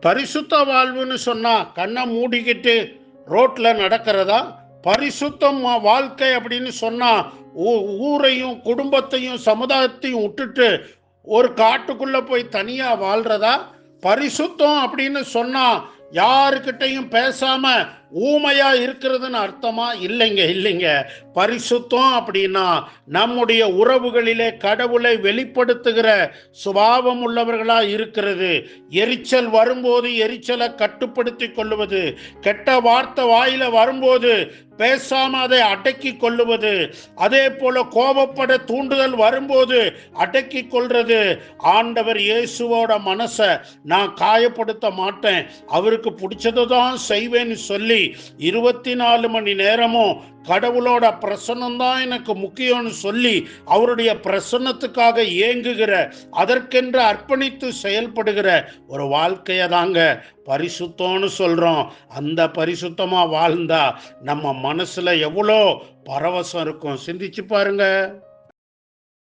பரிசுத்த வாழ்வுன்னு சொன்னா கண்ணை மூடிக்கிட்டு ரோட்ல நடக்கிறதா? பரிசுத்தம் வாழ்க்கை அப்படின்னு சொன்னா ஊ- ஊரையும் குடும்பத்தையும் சமுதாயத்தையும் விட்டுட்டு ஒரு காட்டுக்குள்ள போய் தனியா வாழ்றதா? பரிசுத்தம் அப்படின்னு சொன்னா யாருக்கிட்டையும் பேசாம ஊமையா இருக்கிறதுன்னு அர்த்தமா? இல்லைங்க இல்லைங்க. பரிசுத்தம் அப்படின்னா நம்முடைய உறவுகளிலே கடவுளை வெளிப்படுத்துகிற சுபாவம் உள்ளவர்களா இருக்கிறது. எரிச்சல் வரும்போது எரிச்சலை கட்டுப்படுத்தி கொள்ளுவது கெட்ட வார்த்தை வாயில வரும்போது பேசாம அதை அடக்கி கொள்ளுவது. அதே போல கோபப்பட தூண்டுதல் வரும்போது அடக்கி கொள்றது. ஆண்டவர் இயேசுவோட மனசை நான் காயப்படுத்த மாட்டேன். அவருக்கு பிடிச்சதை தான் செய்வேன்னு சொல்லி இருபத்தி நாலு மணி நேரமும் கடவுளோட பிரசன்னம் தான் எனக்கு முக்கியம்னு சொல்லி அவருடைய பிரசன்னத்துக்காக ஏங்குகிற அதற்கென்று அர்ப்பணித்து செயல்படுகிற ஒரு வாழ்க்கையை தாங்க பரிசுத்தம்னு சொல்கிறோம் அந்த பரிசுத்தமாக வாழ்ந்தா நம்ம மனசில் எவ்வளோ பரவசம் இருக்கும். சிந்திச்சு பாருங்க.